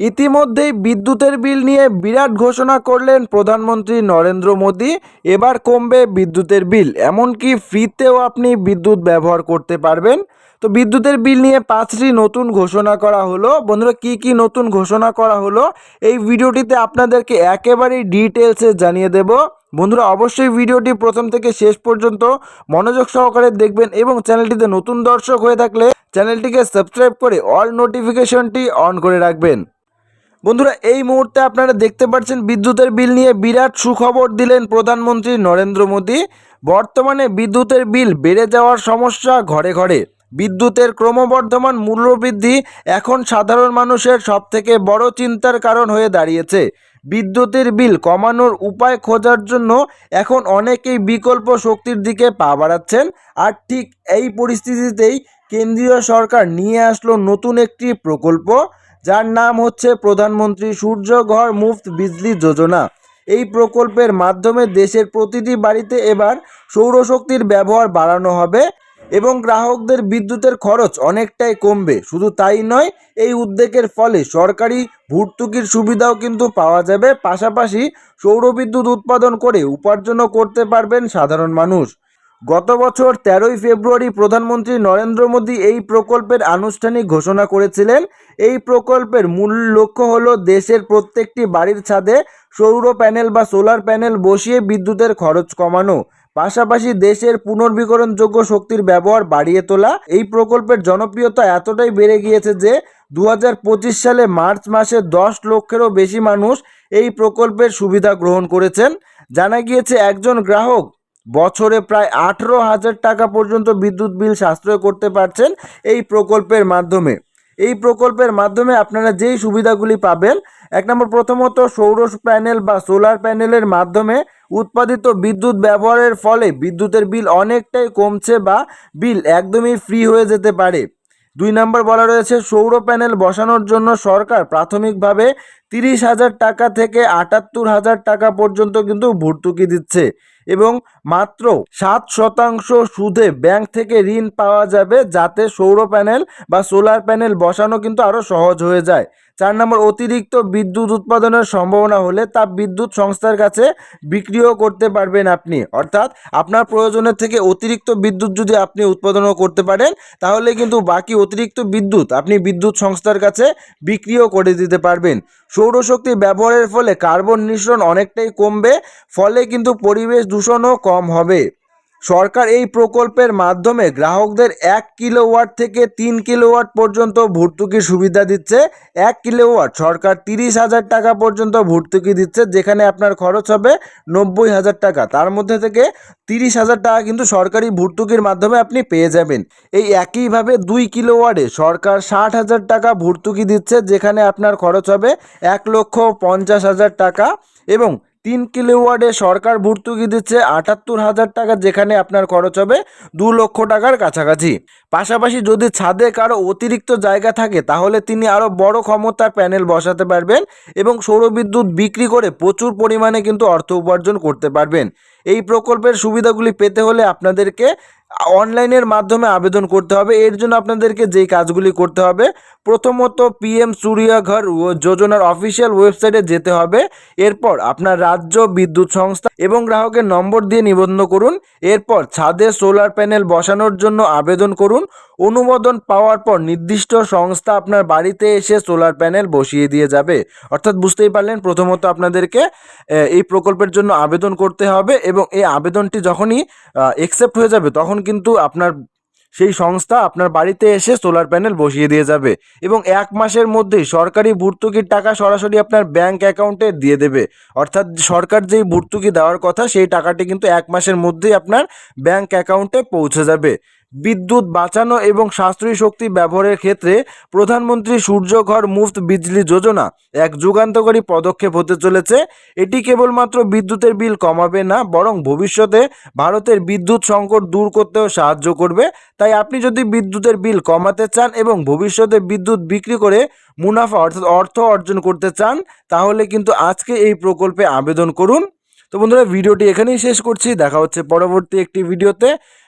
ইতিমধ্যেই বিদ্যুতের বিল নিয়ে বিরাট ঘোষণা করলেন প্রধানমন্ত্রী নরেন্দ্র মোদী। এবার কমবে বিদ্যুতের বিল, এমনকি ফ্রিতেও আপনি বিদ্যুৎ ব্যবহার করতে পারবেন। তো বিদ্যুতের বিল নিয়ে পাঁচটি নতুন ঘোষণা করা হলো। বন্ধুরা, কি কি নতুন ঘোষণা করা হলো এই ভিডিওটিতে আপনাদেরকে একেবারেই ডিটেলসে জানিয়ে দেব। বন্ধুরা, অবশ্যই ভিডিওটি প্রথম থেকে শেষ পর্যন্ত মনোযোগ সহকারে দেখবেন এবং চ্যানেলটিতে নতুন দর্শক হয়ে থাকলে চ্যানেলটিকে সাবস্ক্রাইব করে অল নোটিফিকেশনটি অন করে রাখবেন। বন্ধুরা, এই মুহূর্তে আপনারা দেখতে পাচ্ছেন বিদ্যুতের বিল নিয়ে বিরাট সুখবর দিলেন প্রধানমন্ত্রী নরেন্দ্র মোদী। বর্তমানে বিদ্যুতের বিল বেড়ে যাওয়ার সমস্যা ঘরে ঘরে। বিদ্যুতের ক্রমবর্ধমান মূল্যবৃদ্ধি এখন সাধারণ মানুষের সবথেকে বড় চিন্তার কারণ হয়ে দাঁড়িয়েছে। বিদ্যুতের বিল কমানোর উপায় খোঁজার জন্য এখন অনেকেই বিকল্প শক্তির দিকে পা বাড়াচ্ছেন। আর ঠিক এই পরিস্থিতিতেই কেন্দ্রীয় সরকার নিয়ে আসলো নতুন একটি প্রকল্প। যার নাম হচ্ছে প্রধানমন্ত্রী সূর্যঘর মুফত বিজলি যোজনা। এই প্রকল্পের মাধ্যমে দেশের প্রতিটি বাড়িতে এবার সৌরশক্তির ব্যবহার বাড়ানো হবে এবং গ্রাহকদের বিদ্যুতের খরচ অনেকটাই কমবে। শুধু তাই নয়, এই উদ্যোগের ফলে সরকারি ভর্তুকির সুবিধাও কিন্তু পাওয়া যাবে। পাশাপাশি সৌরবিদ্যুৎ উৎপাদন করে উপার্জনও করতে পারবেন সাধারণ মানুষ। গত বছর তেরোই ফেব্রুয়ারি প্রধানমন্ত্রী নরেন্দ্র মোদী এই প্রকল্পের আনুষ্ঠানিক ঘোষণা করেছিলেন। এই প্রকল্পের মূল লক্ষ্য হল দেশের প্রত্যেকটি বাড়ির ছাদে সৌর প্যানেল বা সোলার প্যানেল বসিয়ে বিদ্যুতের খরচ কমানো, পাশাপাশি দেশের পুনর্বিকরণযোগ্য শক্তির ব্যবহার বাড়িয়ে তোলা। এই প্রকল্পের জনপ্রিয়তা এতটাই বেড়ে গিয়েছে যে দু হাজার পঁচিশ সালে মার্চ মাসে দশ লক্ষেরও বেশি মানুষ এই প্রকল্পের সুবিধা গ্রহণ করেছেন। জানা গিয়েছে, একজন গ্রাহক বছরে প্রায় আঠেরো হাজার টাকা পর্যন্ত বিদ্যুৎ বিল সাশ্রয় করতে পারছেন এই প্রকল্পের মাধ্যমে। এই প্রকল্পের মাধ্যমে আপনারা যেই সুবিধাগুলি পাবেন, এক নম্বর প্রথমত সৌর প্যানেল বা সোলার প্যানেলের মাধ্যমে উৎপাদিত বিদ্যুৎ ব্যবহারের ফলে বিদ্যুতের বিল অনেকটাই কমছে বা বিল একদমই ফ্রি হয়ে যেতে পারে। দুই নম্বর বলা রয়েছে, সৌর প্যানেল বসানোর জন্য সরকার প্রাথমিকভাবে তিরিশ হাজার টাকা থেকে আটাত্তর হাজার টাকা পর্যন্ত কিন্তু ভর্তুকি দিচ্ছে। এবং মাত্র সাত শতাংশ সুদে ব্যাংক থেকে ঋণ পাওয়া যাবে যাতে সৌর প্যানেল বা সোলার প্যানেল বসানো কিন্তু আরও সহজ হয়ে যায়। চার নম্বর, অতিরিক্ত বিদ্যুৎ উৎপাদনের সম্ভাবনা হলে তা বিদ্যুৎ সংস্থার কাছে বিক্রিও করতে পারবেন আপনি। অর্থাৎ আপনার প্রয়োজনের থেকে অতিরিক্ত বিদ্যুৎ যদি আপনি উৎপাদনও করতে পারেন, তাহলে কিন্তু বাকি অতিরিক্ত বিদ্যুৎ আপনি বিদ্যুৎ সংস্থার কাছে বিক্রিও করে দিতে পারবেন। সৌরশক্তি ব্যবহারের ফলে কার্বন নিঃসরণ অনেকটাই কমবে, ফলে কিন্তু পরিবেশ দূষণও কম হবে। সরকার এই প্রকল্পের মাধ্যমে গ্রাহকদের এক কিলোওয়াট থেকে তিন কিলোওয়াট পর্যন্ত ভর্তুকির সুবিধা দিচ্ছে। এক কিলোওয়াট, সরকার তিরিশ হাজার টাকা পর্যন্ত ভর্তুকি দিচ্ছে, যেখানে আপনার খরচ হবে নব্বই হাজার টাকা। তার মধ্যে থেকে তিরিশ হাজার টাকা কিন্তু সরকারি ভর্তুকির মাধ্যমে আপনি পেয়ে যাবেন। এই একইভাবে দুই কিলোওয়াটে সরকার ষাট হাজার টাকা ভর্তুকি দিচ্ছে, যেখানে আপনার খরচ হবে এক লক্ষ পঞ্চাশ হাজার টাকা এবং তিন কিলো ওয়ার্ডে সরকার ভর্তুকি দিচ্ছে আটাত্তর হাজার টাকা যেখানে আপনার খরচ হবে দু লক্ষ টাকার কাছাকাছি। পাশাপাশি যদি ছাদে কারও অতিরিক্ত জায়গা থাকে, তাহলে তিনি আরও বড় ক্ষমতার প্যানেল বসাতে পারবেন এবং সৌরবিদ্যুৎ বিক্রি করে প্রচুর পরিমাণে কিন্তু অর্থ উপার্জন করতে পারবেন। এই প্রকল্পের সুবিধাগুলি পেতে হলে আপনাদেরকে অনলাইনের মাধ্যমে আবেদন করতে হবে। এর জন্য আপনাদেরকে যেই কাজগুলি করতে হবে, প্রথমত পিএম সূর্যাঘর যোজনার অফিসিয়াল ওয়েবসাইটে যেতে হবে। এরপর আপনার রাজ্য বিদ্যুৎ সংস্থা এবং গ্রাহকের নম্বর দিয়ে নিবন্ধন করুন। এরপর ছাদে সোলার প্যানেল বসানোর জন্য আবেদন করুন। অনুমোদন পাওয়ার পর নির্দিষ্ট সংস্থা আপনার বাড়িতে এসে সোলার প্যানেল বসিয়ে দিয়ে যাবে। অর্থাৎ বুঝতেই পারলেন, প্রথমত আপনাদেরকে এই প্রকল্পের জন্য আবেদন করতে হবে এবং এই আবেদনটি যখনই একসেপ্ট হয়ে যাবে, তখন কিন্তু আপনার, সেই সংস্থা আপনার বাড়িতে এসে সোলার প্যানেল বসিয়ে দিয়ে যাবে এবং এক মাসের মধ্যেই সরকারি ভর্তুকির টাকা সরাসরি আপনার ব্যাংক অ্যাকাউন্টে দিয়ে দেবে। অর্থাৎ সরকার যেই ভর্তুকি দেওয়ার কথা, সেই টাকাটি কিন্তু এক মাসের মধ্যেই আপনার ব্যাংক অ্যাকাউন্টে পৌঁছে যাবে। বিদ্যুৎ বাঁচানো এবং সাশ্রয়ী শক্তি ব্যবহারের ক্ষেত্রে প্রধানমন্ত্রী সূর্যঘর মুফত বিজলি যোজনা এক যুগান্তকারী পদক্ষেপ হতে চলেছে। এটি কেবলমাত্র বিদ্যুতের বিল কমাবে না, বরং ভবিষ্যতে ভারতের বিদ্যুৎ সংকট দূর করতেও সাহায্য করবে। তাই আপনি যদি বিদ্যুতের বিল কমাতে চান এবং ভবিষ্যতে বিদ্যুৎ বিক্রি করে মুনাফা অর্থাৎ অর্থ অর্জন করতে চান, তাহলে কিন্তু আজকে এই প্রকল্পে আবেদন করুন। তো বন্ধুরা, ভিডিওটি এখানেই শেষ করছি। দেখা হচ্ছে পরবর্তী একটি ভিডিওতে।